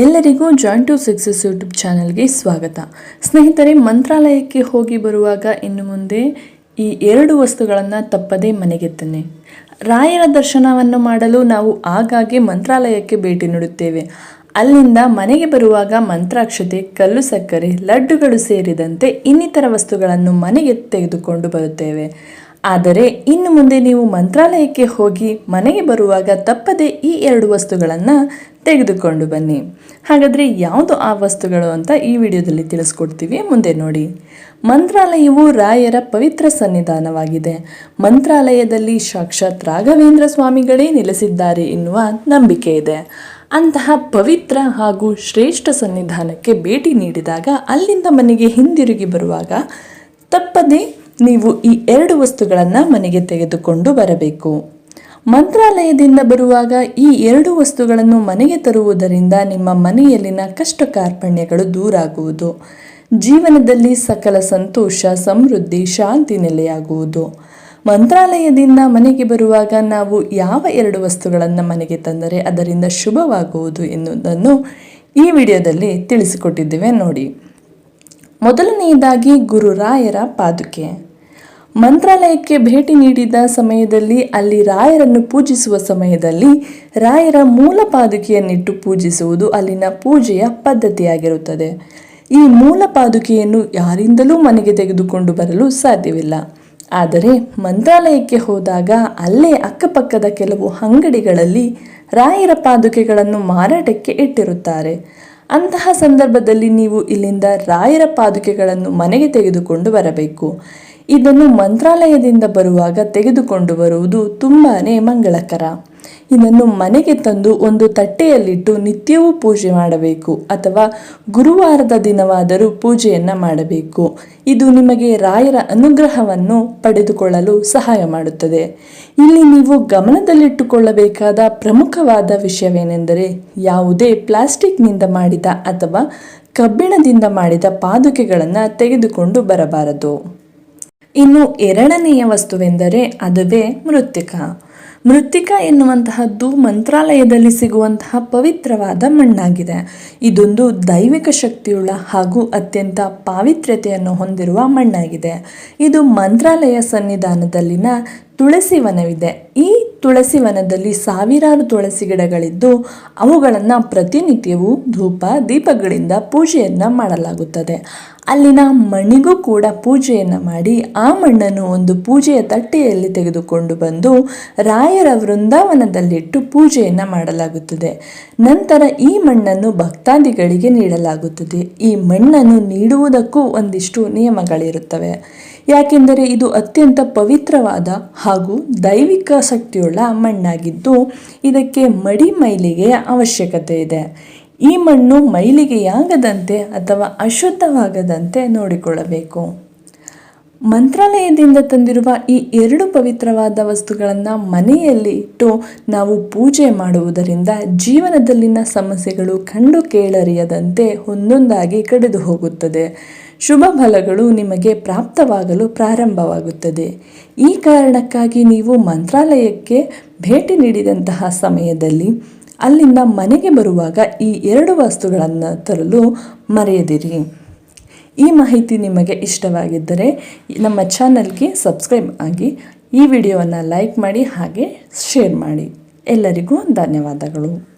ಎಲ್ಲರಿಗೂ joint to success YouTube ಚಾನಲ್ಗೆ ಸ್ವಾಗತ. ಸ್ನೇಹಿತರೆ, ಮಂತ್ರಾಲಯಕ್ಕೆ ಹೋಗಿ ಬರುವಾಗ ಇನ್ನು ಮುಂದೆ ಈ ಎರಡು ವಸ್ತುಗಳನ್ನು ತಪ್ಪದೇ ಮನೆಗೆ ತನ್ನಿ ರಾಯರ ದರ್ಶನವನ್ನು ಮಾಡಲು ನಾವು ಆಗಾಗ್ಗೆ ಮಂತ್ರಾಲಯಕ್ಕೆ ಭೇಟಿ ನೀಡುತ್ತೇವೆ. ಅಲ್ಲಿಂದ ಮನೆಗೆ ಬರುವಾಗ ಮಂತ್ರಾಕ್ಷತೆ, ಕಲ್ಲು ಸಕ್ಕರೆ, ಲಡ್ಡುಗಳು ಸೇರಿದಂತೆ ಇನ್ನಿತರ ವಸ್ತುಗಳನ್ನು ಮನೆಗೆ ತೆಗೆದುಕೊಂಡು ಬರುತ್ತೇವೆ. ಆದರೆ ಇನ್ನು ಮುಂದೆ ನೀವು ಮಂತ್ರಾಲಯಕ್ಕೆ ಹೋಗಿ ಮನೆಗೆ ಬರುವಾಗ ತಪ್ಪದೆ ಈ ಎರಡು ವಸ್ತುಗಳನ್ನು ತೆಗೆದುಕೊಂಡು ಬನ್ನಿ. ಹಾಗಾದರೆ ಯಾವುದು ಆ ವಸ್ತುಗಳು ಅಂತ ಈ ವಿಡಿಯೋದಲ್ಲಿ ತಿಳಿಸ್ಕೊಡ್ತೀವಿ ಮುಂದೆ ನೋಡಿ. ಮಂತ್ರಾಲಯವು ರಾಯರ ಪವಿತ್ರ ಸನ್ನಿಧಾನವಾಗಿದೆ. ಮಂತ್ರಾಲಯದಲ್ಲಿ ಸಾಕ್ಷಾತ್ ರಾಘವೇಂದ್ರ ಸ್ವಾಮಿಗಳೇ ನೆಲೆಸಿದ್ದಾರೆ ಎನ್ನುವ ನಂಬಿಕೆ ಇದೆ. ಅಂತಹ ಪವಿತ್ರ ಹಾಗೂ ಶ್ರೇಷ್ಠ ಸನ್ನಿಧಾನಕ್ಕೆ ಭೇಟಿ ನೀಡಿದಾಗ ಅಲ್ಲಿಂದ ಮನೆಗೆ ಹಿಂದಿರುಗಿ ಬರುವಾಗ ತಪ್ಪದೆ ನೀವು ಈ ಎರಡು ವಸ್ತುಗಳನ್ನು ಮನೆಗೆ ತೆಗೆದುಕೊಂಡು ಬರಬೇಕು. ಮಂತ್ರಾಲಯದಿಂದ ಬರುವಾಗ ಈ ಎರಡು ವಸ್ತುಗಳನ್ನು ಮನೆಗೆ ತರುವುದರಿಂದ ನಿಮ್ಮ ಮನೆಯಲ್ಲಿನ ಕಷ್ಟ ಕಾರ್ಪಣ್ಯಗಳು ದೂರಾಗುವುದು. ಜೀವನದಲ್ಲಿ ಸಕಲ ಸಂತೋಷ, ಸಮೃದ್ಧಿ, ಶಾಂತಿ ನೆಲೆಯಾಗುವುದು. ಮಂತ್ರಾಲಯದಿಂದ ಮನೆಗೆ ಬರುವಾಗ ನಾವು ಯಾವ ಎರಡು ವಸ್ತುಗಳನ್ನು ಮನೆಗೆ ತಂದರೆ ಅದರಿಂದ ಶುಭವಾಗುವುದು ಎನ್ನುವುದನ್ನು ಈ ವಿಡಿಯೋದಲ್ಲಿ ತಿಳಿಸಿಕೊಟ್ಟಿದ್ದೇವೆ ನೋಡಿ. ಮೊದಲನೆಯದಾಗಿ ಗುರುರಾಯರ ಪಾದುಕೆ. ಮಂತ್ರಾಲಯಕ್ಕೆ ಭೇಟಿ ನೀಡಿದ ಸಮಯದಲ್ಲಿ ಅಲ್ಲಿ ರಾಯರನ್ನು ಪೂಜಿಸುವ ಸಮಯದಲ್ಲಿ ರಾಯರ ಮೂಲ ಪಾದುಕೆಯನ್ನಿಟ್ಟು ಪೂಜಿಸುವುದು ಅಲ್ಲಿನ ಪೂಜೆಯ ಪದ್ಧತಿಯಾಗಿರುತ್ತದೆ. ಈ ಮೂಲ ಪಾದುಕೆಯನ್ನು ಯಾರಿಂದಲೂ ಮನೆಗೆ ತೆಗೆದುಕೊಂಡು ಬರಲು ಸಾಧ್ಯವಿಲ್ಲ. ಆದರೆ ಮಂತ್ರಾಲಯಕ್ಕೆ ಹೋದಾಗ ಅಲ್ಲೇ ಅಕ್ಕಪಕ್ಕದ ಕೆಲವು ಅಂಗಡಿಗಳಲ್ಲಿ ರಾಯರ ಪಾದುಕೆಗಳನ್ನು ಮಾರಾಟಕ್ಕೆ ಇಟ್ಟಿರುತ್ತಾರೆ. ಅಂತಹ ಸಂದರ್ಭದಲ್ಲಿ ನೀವು ಇಲ್ಲಿಂದ ರಾಯರ ಪಾದುಕೆಗಳನ್ನು ಮನೆಗೆ ತೆಗೆದುಕೊಂಡು ಬರಬೇಕು. ಇದನ್ನು ಮಂತ್ರಾಲಯದಿಂದ ಬರುವಾಗ ತೆಗೆದುಕೊಂಡು ಬರುವುದು ತುಂಬಾ ಮಂಗಳಕರ. ಇದನ್ನು ಮನೆಗೆ ತಂದು ಒಂದು ತಟ್ಟೆಯಲ್ಲಿಟ್ಟು ನಿತ್ಯವೂ ಪೂಜೆ ಮಾಡಬೇಕು ಅಥವಾ ಗುರುವಾರದ ದಿನವಾದರೂ ಪೂಜೆಯನ್ನು ಮಾಡಬೇಕು. ಇದು ನಿಮಗೆ ರಾಯರ ಅನುಗ್ರಹವನ್ನು ಪಡೆದುಕೊಳ್ಳಲು ಸಹಾಯ ಮಾಡುತ್ತದೆ. ಇಲ್ಲಿ ನೀವು ಗಮನದಲ್ಲಿಟ್ಟುಕೊಳ್ಳಬೇಕಾದ ಪ್ರಮುಖವಾದ ವಿಷಯವೇನೆಂದರೆ ಯಾವುದೇ ಪ್ಲಾಸ್ಟಿಕ್ನಿಂದ ಮಾಡಿದ ಅಥವಾ ಕಬ್ಬಿಣದಿಂದ ಮಾಡಿದ ಪಾದುಕೆಗಳನ್ನು ತೆಗೆದುಕೊಂಡು ಬರಬಾರದು. ಇನ್ನು ಎರಡನೆಯ ವಸ್ತುವೆಂದರೆ ಅದುವೇ ಮೃತ್ತಿಕ. ಮೃತ್ತಿಕ ಎನ್ನುವಂತಹದ್ದು ಮಂತ್ರಾಲಯದಲ್ಲಿ ಸಿಗುವಂತಹ ಪವಿತ್ರವಾದ ಮಣ್ಣಾಗಿದೆ. ಇದೊಂದು ದೈವಿಕ ಶಕ್ತಿಯುಳ್ಳ ಹಾಗೂ ಅತ್ಯಂತ ಪಾವಿತ್ರ್ಯತೆಯನ್ನು ಹೊಂದಿರುವ ಮಣ್ಣಾಗಿದೆ. ಇದು ಮಂತ್ರಾಲಯ ಸನ್ನಿಧಾನದಲ್ಲಿನ ತುಳಸಿ ವನವಿದೆ. ಈ ತುಳಸಿ ವನದಲ್ಲಿ ಸಾವಿರಾರು ತುಳಸಿ ಗಿಡಗಳಿದ್ದು, ಅವುಗಳನ್ನು ಪ್ರತಿನಿತ್ಯವೂ ಧೂಪ, ದೀಪಗಳಿಂದ ಪೂಜೆಯನ್ನು ಮಾಡಲಾಗುತ್ತದೆ. ಅಲ್ಲಿನ ಮಣ್ಣಿಗೂ ಕೂಡ ಪೂಜೆಯನ್ನು ಮಾಡಿ, ಆ ಮಣ್ಣನ್ನು ಒಂದು ಪೂಜೆಯ ತಟ್ಟೆಯಲ್ಲಿ ತೆಗೆದುಕೊಂಡು ಬಂದು, ರಾಯರ ವೃಂದಾವನದಲ್ಲಿಟ್ಟು ಪೂಜೆಯನ್ನು ಮಾಡಲಾಗುತ್ತದೆ. ನಂತರ ಈ ಮಣ್ಣನ್ನು ಭಕ್ತಾದಿಗಳಿಗೆ ನೀಡಲಾಗುತ್ತದೆ. ಈ ಮಣ್ಣನ್ನು ನೀಡುವುದಕ್ಕೂ ಒಂದಿಷ್ಟು ನಿಯಮಗಳಿರುತ್ತವೆ. ಯಾಕೆಂದರೆ ಇದು ಅತ್ಯಂತ ಪವಿತ್ರವಾದ ಹಾಗೂ ದೈವಿಕ ಶಕ್ತಿಯುಳ್ಳ ಮಣ್ಣಾಗಿದ್ದು, ಇದಕ್ಕೆ ಮಡಿ ಮೈಲಿಗೆಯ ಅವಶ್ಯಕತೆ ಇದೆ. ಈ ಮಣ್ಣು ಮೈಲಿಗೆಯಾಗದಂತೆ ಅಥವಾ ಅಶುದ್ಧವಾಗದಂತೆ ನೋಡಿಕೊಳ್ಳಬೇಕು. ಮಂತ್ರಾಲಯದಿಂದ ತಂದಿರುವ ಈ ಎರಡು ಪವಿತ್ರವಾದ ವಸ್ತುಗಳನ್ನು ಮನೆಯಲ್ಲಿ ಇಟ್ಟು ನಾವು ಪೂಜೆ ಮಾಡುವುದರಿಂದ ಜೀವನದಲ್ಲಿನ ಸಮಸ್ಯೆಗಳು ಕಂಡು ಕೇಳರಿಯದಂತೆ ಒಂದೊಂದಾಗಿ ಕಡಿದು ಹೋಗುತ್ತದೆ. ಶುಭ ಫಲಗಳು ನಿಮಗೆ ಪ್ರಾಪ್ತವಾಗಲು ಪ್ರಾರಂಭವಾಗುತ್ತದೆ. ಈ ಕಾರಣಕ್ಕಾಗಿ ನೀವು ಮಂತ್ರಾಲಯಕ್ಕೆ ಭೇಟಿ ನೀಡಿದಂತಹ ಸಮಯದಲ್ಲಿ ಅಲ್ಲಿಂದ ಮನೆಗೆ ಬರುವಾಗ ಈ ಎರಡು ವಸ್ತುಗಳನ್ನು ತರಲು ಮರೆಯದಿರಿ. ಈ ಮಾಹಿತಿ ನಿಮಗೆ ಇಷ್ಟವಾಗಿದ್ದರೆ ನಮ್ಮ ಚಾನಲ್ಗೆ ಸಬ್ಸ್ಕ್ರೈಬ್ ಆಗಿ ಈ ವಿಡಿಯೋವನ್ನು ಲೈಕ್ ಮಾಡಿ ಹಾಗೆ ಶೇರ್ ಮಾಡಿ. ಎಲ್ಲರಿಗೂ ಧನ್ಯವಾದಗಳು.